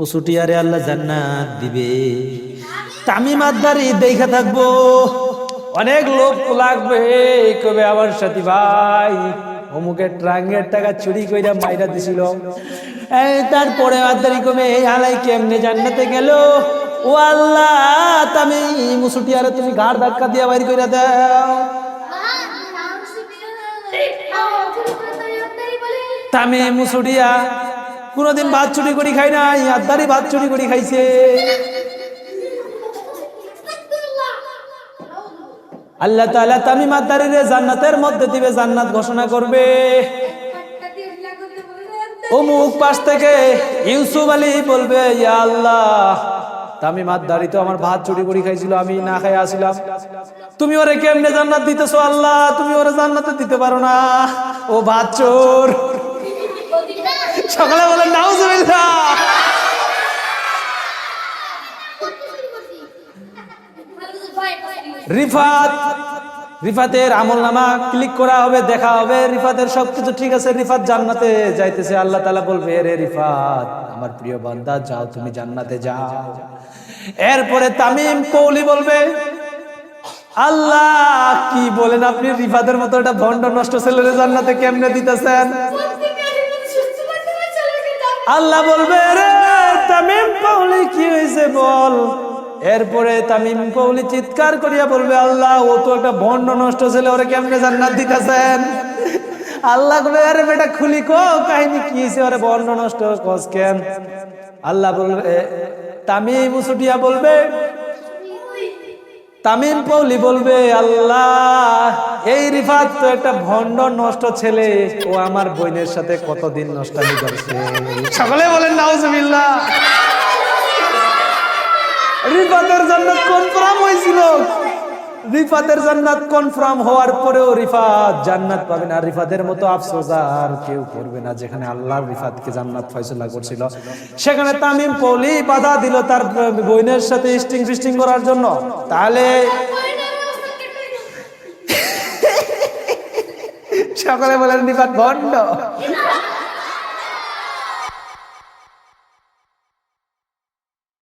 ও ছুটিয়ারে আল্লাহ জান্নাত দিবে। তামিম আদারি দেখা থাকব। অনেক লোক লাগবে, কবে আমার সাথী ভাই অমুকের ট্রাঙ্গের টাকা চুরি কইরা মাইরা দিছিল। তারপরে আদারি কবে এই হালাই কেমনে জান্নাতে গেল? ও আল্লাহ তামি মুসুটিয়ারে তুমি ঘাড় ধাক্কা দিয়া বাইর কইরা দাও। তামি মুসুডিয়া কোনোদিন ভাত চুরি করি খাই নাই আদারি ভাত চুরি করি খাইছে। আল্লাহ তাআলা তামিম আদারিরে জান্নাতের মধ্যে দিবে জান্নাত ঘোষণা করবে। মুখ পাশ থেকে ইউসুফ আলী বলবে, ইয়া আল্লাহ, তামিম আদারি তো আমার ভাত চুরি করে খাইছিল, আমি না খাই আসিলাম। তুমি ওরে কেমনে জান্নাত দিতেছো আল্লাহ? তুমি ওরে জান্নাতে দিতে পারো না। ও ভাত চোর। সকালে বলেন নাউজুবিল্লাহ। রিফাত, রিফাতের আমল নামা ক্লিক করা হবে, দেখা হবে, রিফাতের সবকিছু ঠিক আছে, রিফাত জান্নাতে যাইতেছে। আল্লাহ তালা বলবে রে রিফাত, আমার প্রিয় বান্দা, যাও, তুমি জান্নাতে যাও। এরপরে তামিম কৌলি বলবে, আল্লাহ, কি বলেন আপনি? রিফাতের মতো একটা ভণ্ড নষ্ট ছেলের জান্নাতে কেমনে দিতেছেন? আল্লাহ বলবে, রে তামিম পাউলি, কি হয়েছে বল? এরপরে তামিম পাউলি চিৎকার করিয়া বলবে, আল্লাহ, ও তো একটা ভণ্ড নষ্ট ছেলে, ওরা কেমনে জান্নাত দিতেছেন? আল্লাহ বলবে, আরে বেটা, খুলি কো, কাহিনী কি হয়েছে? ওরে ভণ্ড নষ্ট, কস কেন? আল্লাহ বলবে তামিম উসুটিয়া বলবে তামিম পৌলি বলবে আল্লাহ এই রিফাত তো একটা ভণ্ড নষ্ট ছেলে। ও আমার বোনের সাথে কতদিন নষ্টামি করছে? সকলে বলেন নাউজুবিল্লাহ। রিফাতের কোন প্রাম হয়েছিল? রিফাতের জান্নাত কনফার্ম হওয়ার পরেও রিফাত জান্নাত পাবে না। রিফাতের মতো আফসোস আর কেউ করবে না, যেখানে আল্লাহ রিফাতকে জান্নাত ফয়সলা করছিল। সেখানে তামিম পৌলি বাধা দিল তার বোনের সাথে স্টিং ফিস্টিং করার জন্য। তাহলে সকলে বলেন, রিফাত ভণ্ড।